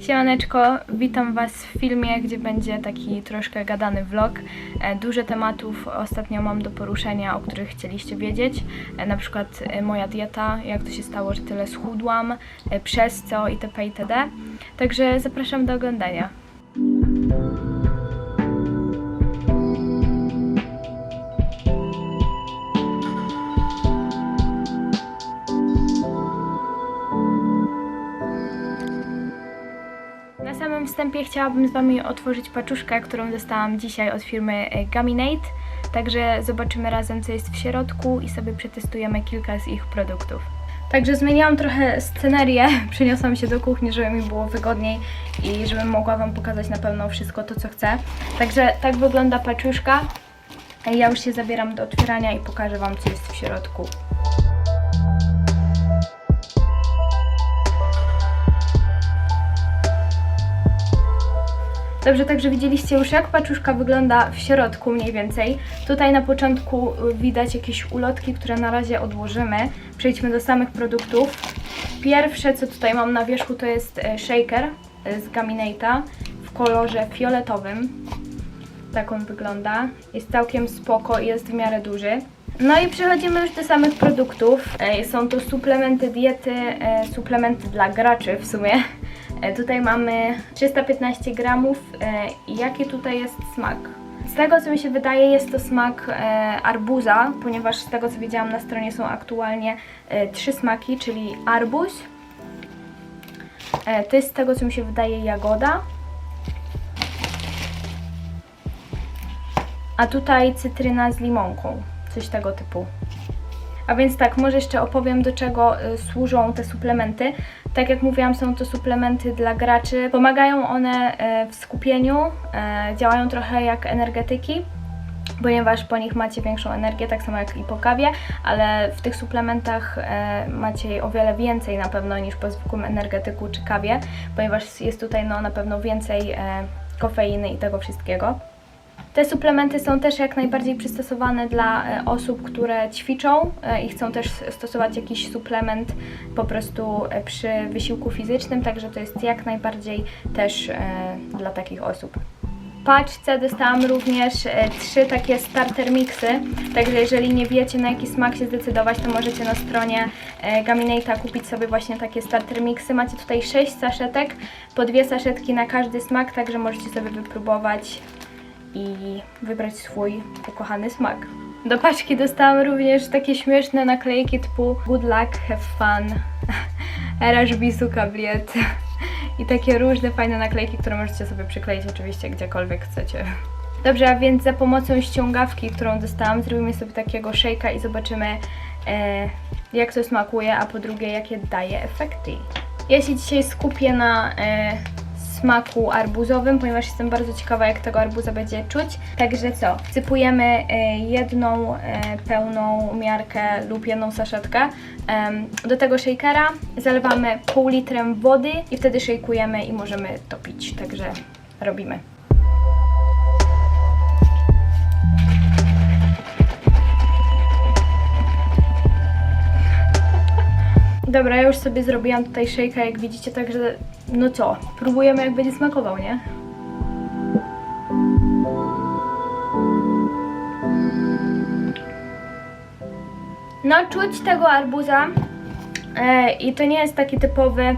Siemaneczko, witam Was w filmie, gdzie będzie taki troszkę gadany vlog. E, Dużo tematów ostatnio mam do poruszenia, o których chcieliście wiedzieć. E, Na przykład e, moja dieta, jak to się stało, że tyle schudłam, przez co itp. itd. Także zapraszam do oglądania. Wstępie chciałabym z Wami otworzyć paczuszkę, którą dostałam dzisiaj od firmy e, Gaminate. Także zobaczymy razem, co jest w środku i sobie przetestujemy kilka z ich produktów. Także zmieniłam trochę scenerię, przeniosłam się do kuchni, żeby mi było wygodniej i żebym mogła Wam pokazać na pewno wszystko to, co chcę. Także tak wygląda paczuszka. Ja już się zabieram do otwierania i pokażę Wam, co jest w środku. Dobrze, także widzieliście już jak paczuszka wygląda w środku mniej więcej. Tutaj na początku widać jakieś ulotki, które na razie odłożymy. Przejdźmy do samych produktów. Pierwsze co tutaj mam na wierzchu to jest e, shaker e, z Gaminate'a w kolorze fioletowym. Tak on wygląda. Jest całkiem spoko i jest w miarę duży. No i przechodzimy już do samych produktów. E, Są to suplementy diety, suplementy dla graczy w sumie. E, Tutaj mamy 315 gramów. E, Jaki tutaj jest smak? Z tego co mi się wydaje jest to smak e, arbuza, ponieważ z tego co widziałam na stronie są aktualnie e, trzy smaki, czyli arbuz. E, to jest z tego co mi się wydaje jagoda. A tutaj cytryna z limonką, coś tego typu. A więc tak, może jeszcze opowiem do czego y, służą te suplementy. Tak jak mówiłam, są to suplementy dla graczy. Pomagają one y, w skupieniu, y, działają trochę jak energetyki. Ponieważ po nich macie większą energię, tak samo jak i po kawie, ale w tych suplementach macie o wiele więcej na pewno niż po zwykłym energetyku czy kawie, ponieważ jest tutaj no, na pewno więcej kofeiny i tego wszystkiego. Te suplementy są też jak najbardziej przystosowane dla e, osób, które ćwiczą e, i chcą też stosować jakiś suplement po prostu e, przy wysiłku fizycznym, także to jest jak najbardziej też dla takich osób. Paczce dostałam również trzy takie starter mixy, także jeżeli nie wiecie na jaki smak się zdecydować, to możecie na stronie Gaminate'a kupić sobie właśnie takie starter mixy. Macie tutaj 6 saszetek, po dwie saszetki na każdy smak, także możecie sobie wypróbować i wybrać swój ukochany smak. Do paczki dostałam również takie śmieszne naklejki typu Good luck, have fun, Eraż bisu kabliet i takie różne fajne naklejki, które możecie sobie przykleić oczywiście gdziekolwiek chcecie. Dobrze, a więc za pomocą ściągawki, którą dostałam, zrobimy sobie takiego szejka i zobaczymy e, jak to smakuje, a po drugie jakie daje efekty. Ja się dzisiaj skupię na e, smaku arbuzowym, ponieważ jestem bardzo ciekawa, jak tego arbuza będzie czuć. Także co? Wsypujemy e, jedną e, pełną miarkę lub jedną saszetkę do tego shakera, zalewamy pół litrem wody i wtedy szejkujemy i możemy to pić. Także robimy. Dobra, ja już sobie zrobiłam tutaj shake'a, jak widzicie, także no co, próbujemy jak będzie smakował, nie? No, czuć tego arbuza e, i to nie jest taki typowy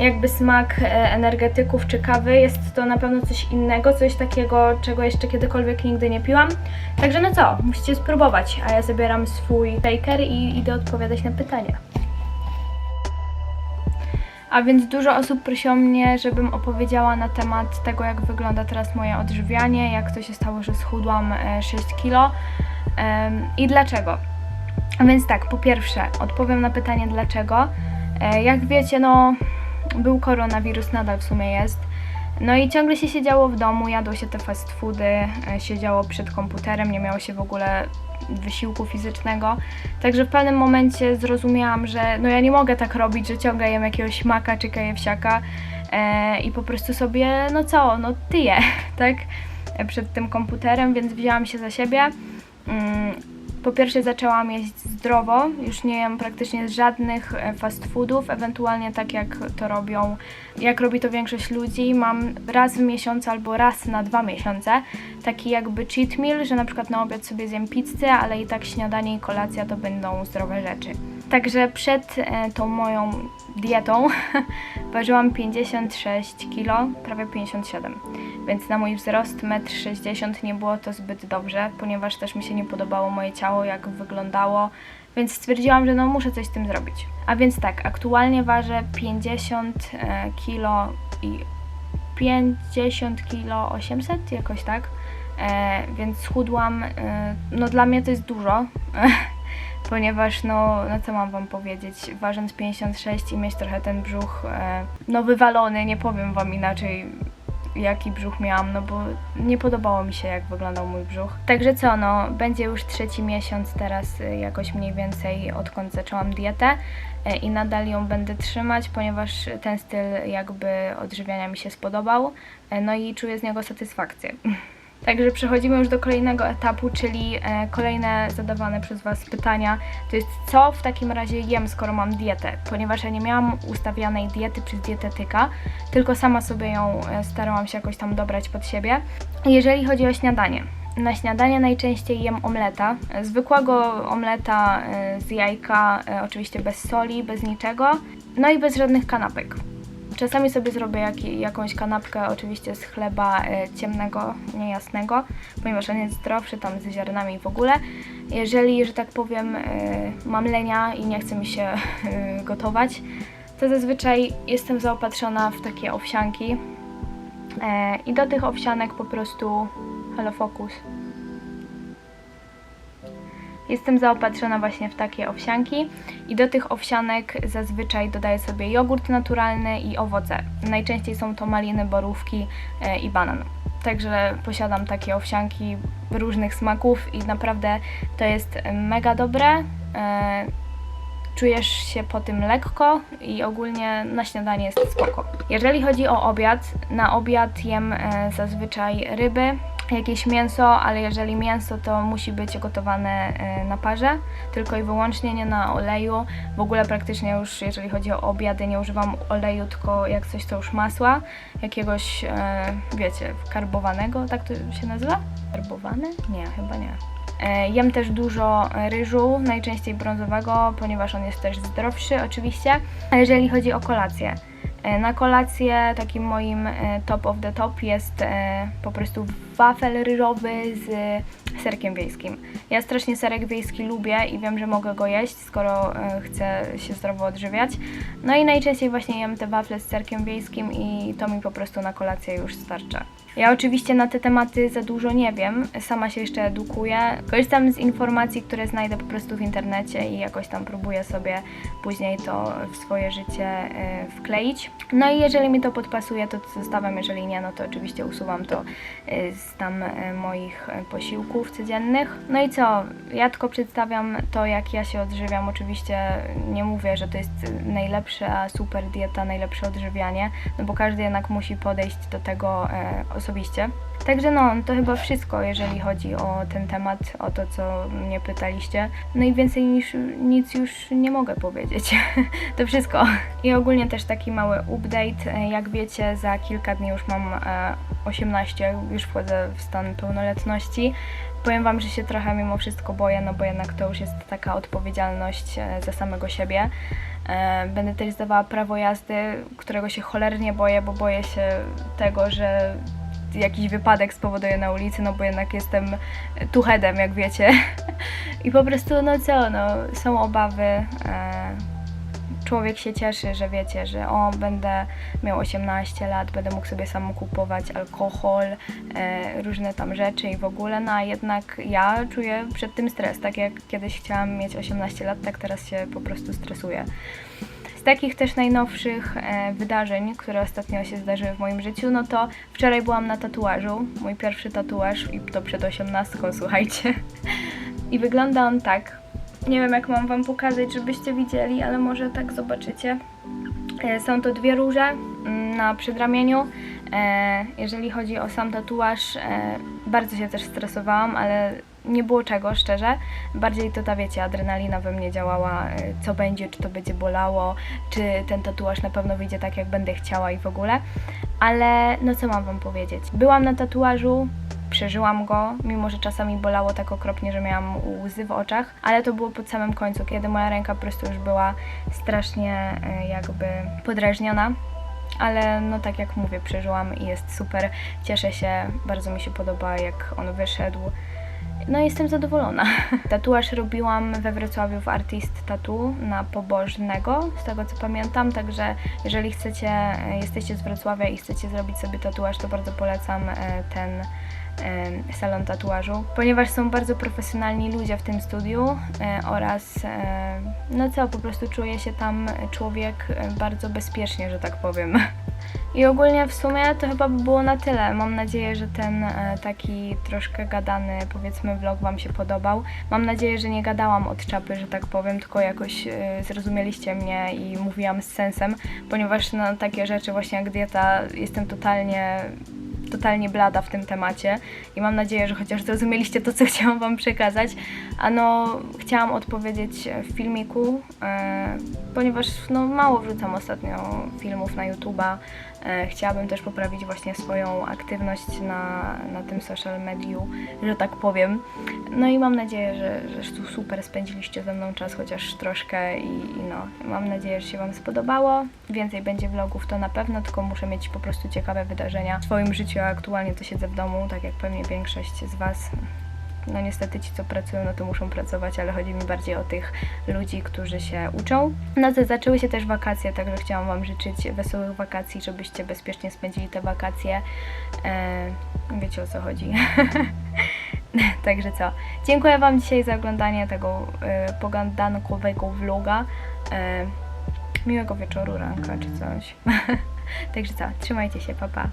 jakby smak e, energetyków czy kawy, jest to na pewno coś innego, coś takiego, czego jeszcze kiedykolwiek nigdy nie piłam. Także no co, musicie spróbować, a ja zabieram swój shaker i idę odpowiadać na pytania. A więc dużo osób prosiło mnie, żebym opowiedziała na temat tego, jak wygląda teraz moje odżywianie, jak to się stało, że schudłam e, 6 kilo em, i dlaczego. A więc tak, po pierwsze, odpowiem na pytanie dlaczego. E, Jak wiecie, no, był koronawirus, nadal w sumie jest. No i ciągle się siedziało w domu, jadło się te fast foody, e, siedziało przed komputerem, nie miało się w ogóle wysiłku fizycznego. Także w pewnym momencie zrozumiałam, że no ja nie mogę tak robić, że ciągle jem jakiegoś maka czy kajewsiaka e, i po prostu sobie, no co, no tyję, tak, przed tym komputerem, więc wzięłam się za siebie. Mm, Po pierwsze zaczęłam jeść zdrowo, już nie jem praktycznie żadnych e, fast foodów, ewentualnie tak jak to robią, jak robi to większość ludzi. Mam raz w miesiącu albo raz na dwa miesiące taki jakby cheat meal, że na przykład na obiad sobie zjem pizzę, ale i tak śniadanie i kolacja to będą zdrowe rzeczy. Także przed e, tą moją dietą ważyłam 56 kg, prawie 57 więc na mój wzrost 1,60 m nie było to zbyt dobrze, ponieważ też mi się nie podobało moje ciało, jak wyglądało, więc stwierdziłam, że no muszę coś z tym zrobić. A więc tak, aktualnie ważę 50 kg i 50 kg 800, jakoś tak, e, więc schudłam, e, no dla mnie to jest dużo, ponieważ no, no co mam wam powiedzieć, ważąc 56 i mieć trochę ten brzuch e, no wywalony, nie powiem wam inaczej jaki brzuch miałam, no bo nie podobało mi się jak wyglądał mój brzuch. Także co, no będzie już trzeci miesiąc teraz y, jakoś mniej więcej odkąd zaczęłam dietę y, i nadal ją będę trzymać, ponieważ ten styl jakby odżywiania mi się spodobał, no i czuję z niego satysfakcję. Także przechodzimy już do kolejnego etapu, czyli e, kolejne zadawane przez Was pytania. To jest co w takim razie jem, skoro mam dietę? Ponieważ ja nie miałam ustawianej diety przez dietetyka, tylko sama sobie ją e, starałam się jakoś tam dobrać pod siebie. Jeżeli chodzi o śniadanie. Na śniadanie najczęściej jem omleta. Zwykłego omleta e, z jajka, oczywiście bez soli, bez niczego. No i bez żadnych kanapek. Czasami sobie zrobię jak, jakąś kanapkę, oczywiście z chleba e, ciemnego, niejasnego, ponieważ on jest zdrowszy, tam z ziarnami w ogóle. Jeżeli, że tak powiem, e, mam lenia i nie chce mi się e, gotować, to zazwyczaj jestem zaopatrzona w takie owsianki. I do tych owsianek po prostu... Halo, fokus. Jestem zaopatrzona właśnie w takie owsianki i do tych owsianek zazwyczaj dodaję sobie jogurt naturalny i owoce. Najczęściej są to maliny, borówki e, i banan. Także posiadam takie owsianki różnych smaków i naprawdę to jest mega dobre. E, czujesz się po tym lekko i ogólnie na śniadanie jest spoko. Jeżeli chodzi o obiad, na obiad jem e, zazwyczaj ryby, jakieś mięso, ale jeżeli mięso to musi być gotowane e, na parze, tylko i wyłącznie nie na oleju. W ogóle praktycznie już jeżeli chodzi o obiady nie używam oleju, tylko jak coś to już masła, jakiegoś e, wiecie, karbowanego, tak to się nazywa? Karbowane? Nie, chyba nie. E, Jem też dużo ryżu, najczęściej brązowego, ponieważ on jest też zdrowszy oczywiście. A jeżeli chodzi o kolację, na kolację takim moim top of the top jest po prostu wafel ryżowy z serkiem wiejskim. Ja strasznie serek wiejski lubię i wiem, że mogę go jeść, skoro e, chcę się zdrowo odżywiać. No i najczęściej właśnie jem te wafle z serkiem wiejskim i to mi po prostu na kolację już starcza. Ja oczywiście na te tematy za dużo nie wiem, sama się jeszcze edukuję. Korzystam z informacji, które znajdę po prostu w internecie i jakoś tam próbuję sobie później to w swoje życie e, wkleić. No i jeżeli mi to podpasuje, to zostawiam, jeżeli nie, no to oczywiście usuwam to e, tam e, moich e, posiłków codziennych. No i co? Ja tylko przedstawiam to, jak ja się odżywiam. Oczywiście nie mówię, że to jest najlepsza super dieta, najlepsze odżywianie, no bo każdy jednak musi podejść do tego e, osobiście. Także no, to chyba wszystko, jeżeli chodzi o ten temat, o to, co mnie pytaliście. No i więcej niż nic już nie mogę powiedzieć. to wszystko. I ogólnie też taki mały update. E, Jak wiecie, za kilka dni już mam e, 18, już wchodzę w stan pełnoletności. Powiem Wam, że się trochę mimo wszystko boję, no bo jednak to już jest taka odpowiedzialność e, za samego siebie. E, Będę też zdawała prawo jazdy, którego się cholernie boję, bo boję się tego, że jakiś wypadek spowoduje na ulicy, no bo jednak jestem tuchedem, jak wiecie. I po prostu, no co, no, są obawy. E, człowiek się cieszy, że wiecie, że o, będę miał 18 lat, będę mógł sobie sam kupować alkohol, e, różne tam rzeczy i w ogóle, no a jednak ja czuję przed tym stres. Tak jak kiedyś chciałam mieć 18 lat, tak teraz się po prostu stresuję. Z takich też najnowszych e, wydarzeń, które ostatnio się zdarzyły w moim życiu, no to wczoraj byłam na tatuażu, mój pierwszy tatuaż i to przed 18, słuchajcie. I wygląda on tak. Nie wiem jak mam wam pokazać, żebyście widzieli, ale może tak zobaczycie. E, Są to dwie róże mm, na przedramieniu. E, Jeżeli chodzi o sam tatuaż, bardzo się też stresowałam, ale nie było czego, szczerze. Bardziej to ta, wiecie, adrenalina we mnie działała, y, co będzie, czy to będzie bolało, czy ten tatuaż na pewno wyjdzie tak, jak będę chciała i w ogóle. Ale no co mam wam powiedzieć? Byłam na tatuażu, przeżyłam go, mimo że czasami bolało tak okropnie, że miałam łzy w oczach, ale to było pod samym końcu, kiedy moja ręka po prostu już była strasznie y, jakby podrażniona. Ale no tak jak mówię, przeżyłam i jest super. Cieszę się, bardzo mi się podoba jak on wyszedł. No jestem zadowolona. Tatuaż robiłam we Wrocławiu w Artist Tattoo na Pobożnego, z tego co pamiętam, także jeżeli chcecie, jesteście z Wrocławia i chcecie zrobić sobie tatuaż, to bardzo polecam e, ten e, salon tatuażu, ponieważ są bardzo profesjonalni ludzie w tym studiu e, oraz no co, po prostu czuje się tam człowiek bardzo bezpiecznie, że tak powiem. I ogólnie w sumie to chyba by było na tyle. Mam nadzieję, że ten e, taki troszkę gadany, powiedzmy, vlog Wam się podobał. Mam nadzieję, że nie gadałam od czapy, że tak powiem, tylko jakoś e, zrozumieliście mnie i mówiłam z sensem, ponieważ no, takie rzeczy właśnie jak dieta jestem totalnie totalnie blada w tym temacie i mam nadzieję, że chociaż zrozumieliście to, co chciałam Wam przekazać. A no, chciałam odpowiedzieć w filmiku, e, ponieważ no, mało wrzucam ostatnio filmów na YouTube'a. E, chciałabym też poprawić właśnie swoją aktywność na, na tym social mediu, że tak powiem. No i mam nadzieję, że, że tu super spędziliście ze mną czas, chociaż troszkę i, i no, mam nadzieję, że się Wam spodobało. Więcej będzie vlogów, to na pewno, tylko muszę mieć po prostu ciekawe wydarzenia w swoim życiu, a aktualnie to siedzę w domu, tak jak pewnie większość z Was. No niestety ci, co pracują, no to muszą pracować, ale chodzi mi bardziej o tych ludzi, którzy się uczą. No to zaczęły się też wakacje, także chciałam Wam życzyć wesołych wakacji, żebyście bezpiecznie spędzili te wakacje. E, wiecie o co chodzi. Także co, dziękuję Wam dzisiaj za oglądanie tego pogadankowego vloga. E, miłego wieczoru, ranka czy coś. Także co, trzymajcie się, pa pa.